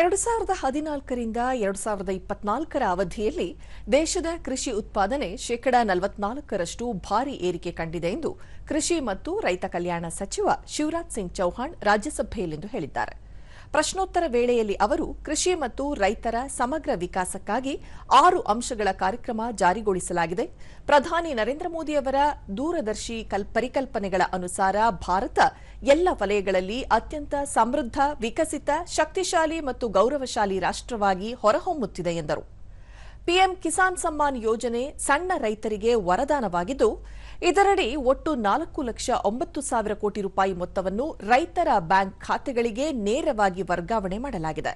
ಎರಡು ಸಾವಿರದ ಹದಿನಾಲ್ಕರಿಂದ ಎರಡು ಸಾವಿರದ ಇಪ್ಪತ್ನಾಲ್ಕರ ಅವಧಿಯಲ್ಲಿ ದೇಶದ ಕೃಷಿ ಉತ್ಪಾದನೆ ಶೇಕಡಾ ನಲವತ್ನಾಲ್ಕರಷ್ಟು ಭಾರಿ ಏರಿಕೆ ಕಂಡಿದೆ ಎಂದು ಕೃಷಿ ಮತ್ತು ರೈತ ಕಲ್ಯಾಣ ಸಚಿವ ಶಿವರಾಜ್ ಸಿಂಗ್ ಚೌಹಾಣ್ ರಾಜ್ಯಸಭೆಯಲ್ಲಿಂದು ಹೇಳಿದ್ದಾರೆ. ಪ್ರಶ್ನೋತ್ತರ ವೇಳೆಯಲ್ಲಿ ಅವರು ಕೃಷಿ ಮತ್ತು ರೈತರ ಸಮಗ್ರ ವಿಕಾಸಕ್ಕಾಗಿ ಆರು ಅಂಶಗಳ ಕಾರ್ಯಕ್ರಮ ಜಾರಿಗೊಳಿಸಲಾಗಿದೆ. ಪ್ರಧಾನಿ ನರೇಂದ್ರ ಮೋದಿಯವರ ದೂರದರ್ಶಿ ಕಲ್- ಪರಿಕಲ್ಪನೆಗಳ ಅನುಸಾರ ಭಾರತ ಎಲ್ಲ ವಲಯಗಳಲ್ಲಿ ಅತ್ಯಂತ ಸಮೃದ್ಧ, ವಿಕಸಿತ, ಶಕ್ತಿಶಾಲಿ ಮತ್ತು ಗೌರವಶಾಲಿ ರಾಷ್ಟ್ರವಾಗಿ ಹೊರಹೊಮ್ಮುತ್ತಿದೆ ಎಂದರು. ಪಿಎಂ ಕಿಸಾನ್ ಸಮ್ಮಾನ್ ಯೋಜನೆ ಸಣ್ಣ ರೈತರಿಗೆ ವರದಾನವಾಗಿದ್ದು, ಇದರಡಿ ಒಟ್ಟು ನಾಲ್ಕು ಲಕ್ಷ ಒಂಬತ್ತು ಸಾವಿರ ಕೋಟಿ ರೂಪಾಯಿ ಮೊತ್ತವನ್ನು ರೈತರ ಬ್ಯಾಂಕ್ ಖಾತೆಗಳಿಗೆ ನೇರವಾಗಿ ವರ್ಗಾವಣೆ ಮಾಡಲಾಗಿದೆ.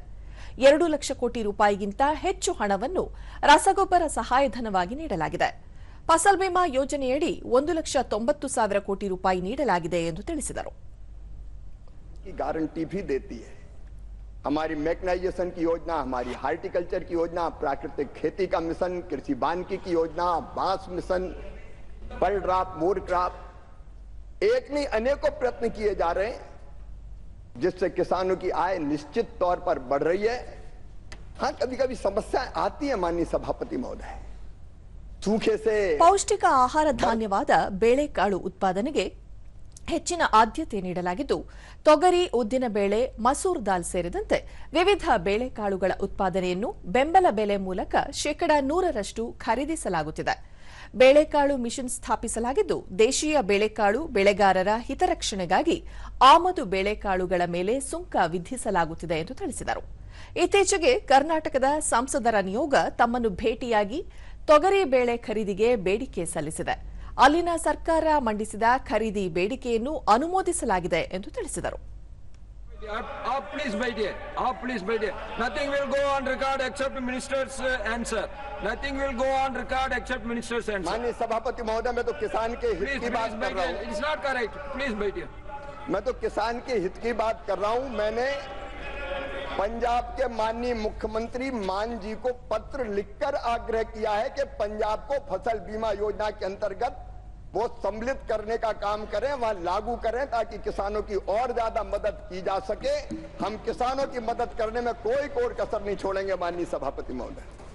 ಎರಡು ಲಕ್ಷ ಕೋಟಿ ರೂಪಾಯಿಗಿಂತ ಹೆಚ್ಚು ಹಣವನ್ನು ರಸಗೊಬ್ಬರ ಸಹಾಯಧನವಾಗಿ ನೀಡಲಾಗಿದೆ. ಫಸಲ್ ಬಿಮಾ ಯೋಜನೆಯಡಿ ಒಂದು ಲಕ್ಷ ತೊಂಬತ್ತು ಸಾವಿರ ಕೋಟಿ ರೂಪಾಯಿ ನೀಡಲಾಗಿದೆ ಎಂದು ತಿಳಿಸಿದರು. हमारी मैकनाइजेशन की योजना हमारी हार्टिकल्चर की योजना प्राकृतिक खेती का मिशन कृषि वानिकी की योजना बांस मिशन बल ड्राफ्ट मोर क्राफ्ट एक नहीं अनेकों प्रयत्न किए जा रहे हैं जिससे किसानों की आय निश्चित तौर पर बढ़ रही है हाँ कभी कभी समस्याएं आती है माननीय सभापति महोदय सूखे से ಪೌಷ್ಟಿಕ ಆಹಾರ ಧಾನ್ಯವಾದ ಬೇಳೆಕಾಳು ಉತ್ಪಾದನೆಗೆ ಹೆಚ್ಚಿನ ಆದ್ಯತೆ ನೀಡಲಾಗಿದ್ದು, ತೊಗರಿ ಉದ್ದಿನಬೇಳೆ ಮಸೂರ್ ದಾಲ್ ಸೇರಿದಂತೆ ವಿವಿಧ ಬೇಳೆಕಾಳುಗಳ ಉತ್ಪಾದನೆಯನ್ನು ಬೆಂಬಲ ಬೆಲೆ ಮೂಲಕ ಶೇಕಡಾ ನೂರರಷ್ಟು ಖರೀದಿಸಲಾಗುತ್ತಿದೆ. ಬೇಳೆಕಾಳು ಮಿಷನ್ ಸ್ಥಾಪಿಸಲಾಗಿದ್ದು, ದೇಶೀಯ ಬೇಳೆಕಾಳು ಬೆಳೆಗಾರರ ಹಿತರಕ್ಷಣೆಗಾಗಿ ಆಮದು ಬೇಳೆಕಾಳುಗಳ ಮೇಲೆ ಸುಂಕ ವಿಧಿಸಲಾಗುತ್ತಿದೆ ಎಂದು ತಿಳಿಸಿದರು. ಇತ್ತೀಚೆಗೆ ಕರ್ನಾಟಕದ ಸಂಸದರ ನಿಯೋಗ ತಮ್ಮನ್ನು ಭೇಟಿಯಾಗಿ ತೊಗರಿ ಬೇಳೆ ಖರೀದಿಗೆ ಬೇಡಿಕೆ ಸಲ್ಲಿಸಿದೆ. ಅಲ್ಲಿನ ಸರ್ಕಾರ ಮಂಡಿಸಿದ ಖರೀದಿ ಬೇಡಿಕೆಯನ್ನು ಅನುಮೋದಿಸಲಾಗಿದೆ ಎಂದು ತಿಳಿಸಿದರು आप, आप प्लीज बैठिए आप प्लीज बैठिए nothing will go on record except ministers answer nothing will go on record except ministers answer माननीय सभापति महोदय मैं तो किसान के हित प्लीज की बात प्लीज कर रहा बैठिए हूँ इट्स नॉट करेक्ट प्लीज बैठिए मैं तो किसान के हित की बात कर रहा हूं मैंने पंजाब के माननीय मुख्यमंत्री मान जी को पत्र लिखकर आग्रह किया है कि पंजाब को फसल बीमा योजना के अंतर्गत वो सम्मिलित करने का काम करें, वहाँ लागू करें ताकि किसानों की और ज़्यादा मदद की जा सके। हम किसानों की मदद करने में कोई कोर कसर नहीं छोड़ेंगे, माननीय सभापति महोदय।